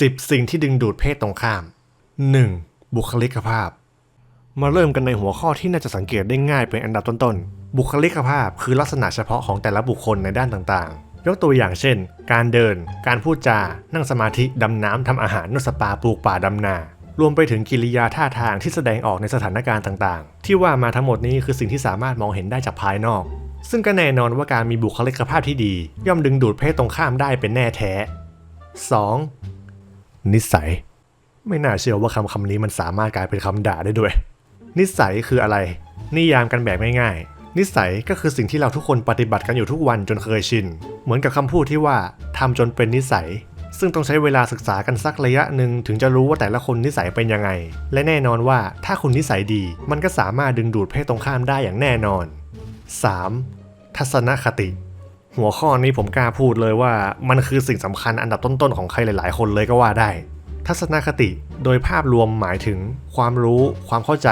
10 สิ่งที่ดึงดูดเพศตรงข้าม 1. บุคลิกภาพ มาเริ่มกันในหัวข้อที่น่าจะสังเกตได้ง่ายเป็นอันดับต้นๆ บุคลิกภาพคือลักษณะเฉพาะของแต่ละบุคคลในด้านต่างๆ ยกตัวอย่างเช่น การเดิน การพูดจา นั่งสมาธิ ดำน้ำทำอาหารนวดสปาปลูกป่าดำนารวมไปถึงกิริยาท่าทางที่แสดงออกในสถานการณ์ต่างๆ ที่ว่ามาทั้งหมดนี้คือสิ่งที่สามารถมองเห็นได้จากภายนอก ซึ่งก็แน่นอนว่าการมีบุคลิกภาพที่ดี ย่อมดึงดูดเพศตรงข้ามได้เป็นแน่แท้ 2. นิสัย ไม่น่าเชื่อว่าคำคำนี้มันสามารถกลายเป็นคำด่าได้ด้วย นิสัยคืออะไร นิยามกันแบบง่ายๆ นิสัยก็คือสิ่งที่เราทุกคนปฏิบัติกันอยู่ทุกวันจนเคยชิน เหมือนกับคำพูดที่ว่าทำจนเป็นนิสัย ซึ่งต้องใช้เวลาศึกษากันสักระยะหนึ่งถึงจะรู้ว่าแต่ละคนนิสัยเป็นยังไง และแน่นอนว่าถ้าคุณนิสัยดี มันก็สามารถดึงดูดเพศตรงข้ามได้อย่างแน่นอน 3. ทัศนคติ หัวข้อนี้ผมกล้าพูดเลยว่ามันคือสิ่งสำคัญอันดับต้นๆของใครหลายๆ คนเลยก็ว่าได้ ทัศนคติโดยภาพรวมหมายถึง ความรู้ ความเข้าใจ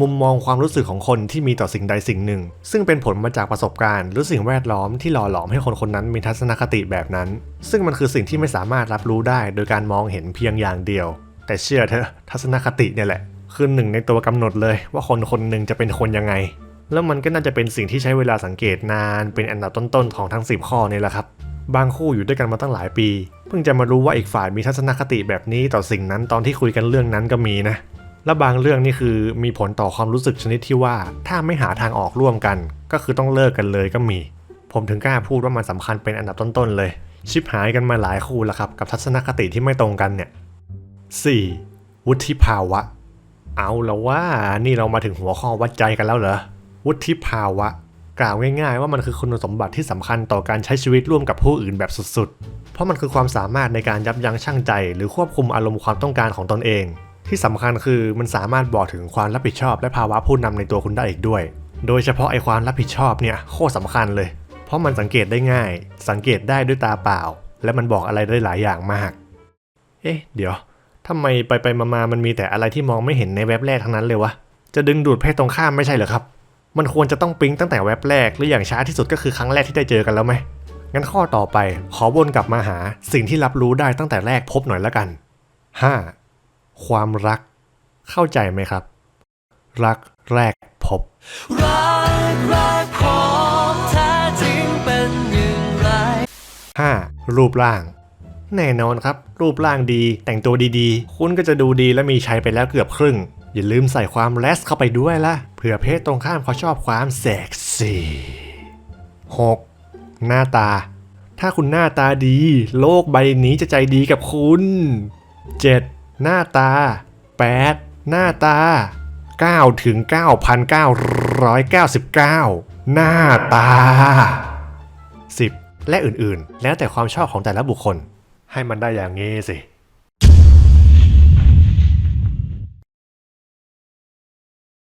มุมมองความรู้สึกของคนที่มีต่อสิ่งใดสิ่งหนึ่ง ซึ่งเป็นผลมาจากประสบการณ์หรือสิ่งแวดล้อมที่หล่อหลอมให้คนคนนั้นมีทัศนคติแบบนั้น ซึ่งมันคือสิ่งที่ไม่สามารถรับรู้ได้ โดยการมองเห็นเพียงอย่างเดียว แต่เชื่อเถอะทัศนคติเนี่ยแหละคือหนึ่งในตัวกำหนดเลยว่าคนคนหนึ่งจะเป็นคนยังไง แล้วมันก็น่าจะเป็นสิ่งที่ใช้เวลาสังเกตนาน เป็นอันดับต้นๆของทั้ง 10 ข้อนี่แหละครับ บางคู่อยู่ด้วยกันมาตั้งหลายปี เพิ่งจะมารู้ว่าอีกฝ่ายมีทัศนคติแบบนี้ต่อสิ่งนั้นตอนที่คุยกันเรื่องนั้นก็มีนะ และบางเรื่องนี่คือมีผลต่อความรู้สึกชนิดที่ว่า ถ้าไม่หาทางออกร่วมกัน ก็คือต้องเลิกกันเลยก็มี ผมถึงกล้าพูดว่ามันสำคัญเป็นอันดับต้นๆเลย ชิบหายกันมาหลายคู่แล้วครับกับทัศนคติที่ไม่ตรงกันเนี่ย 4. วุฒิภาวะ เอาแล้วว่านี่เรามาถึงหัวข้อวัดใจกันแล้วเหรอ วุฒิภาวะ กล่าวง่ายๆ ว่ามันคือคุณสมบัติที่สำคัญต่อการใช้ชีวิตร่วมกับผู้อื่นแบบสุดๆ เพราะมันคือความสามารถในการยับยั้งชั่งใจ หรือควบคุมอารมณ์ความต้องการของตนเอง ที่สำคัญคือมันสามารถบอกถึงความรับผิดชอบและภาวะผู้นำในตัวคุณได้อีกด้วย โดยเฉพาะไอ้ความรับผิดชอบเนี่ยโคตรสำคัญเลย เพราะมันสังเกตได้ง่าย สังเกตได้ด้วยตาเปล่า และมันบอกอะไรได้หลายอย่างมาก เอ๊ะ เดี๋ยวทำไมไปไปมามามันมีแต่อะไรที่มองไม่เห็นในเว็บแรกทั้งนั้นเลยวะ จะดึงดูดเพศตรงข้ามไม่ใช่เหรอครับ มันควรจะต้องปิ๊งตั้งแต่เว็บแรกหรืออย่างช้าที่สุดก็คือครั้งแรกที่ได้เจอกันแล้วไหมงั้นข้อต่อไปขอวนกลับมาหาสิ่งที่รับรู้ได้ตั้งแต่แรกพบหน่อยละกัน 5. ความรัก เข้าใจไหมครับ รักแรกพบ รักรักของแท้จริงเป็นอย่างไร 5. รูปร่าง แน่นอนครับ รูปร่างดีแต่งตัวดีๆ คุณก็จะดูดีและมีชัยไปแล้วเกือบครึ่ง อย่าลืมใส่ความแลสเข้าไปด้วยล่ะเผื่อเพศตรงข้ามเขาชอบความเซ็กซี่ 6. หน้าตา ถ้าคุณหน้าตาดี โลกใบนี้จะใจดีกับคุณ 7. หน้าตา 8. หน้าตา9ถึง9,999 หน้าตา 10 และอื่นๆ แล้วแต่ความชอบของแต่ละบุคคล ให้มันได้อย่างงี้สิ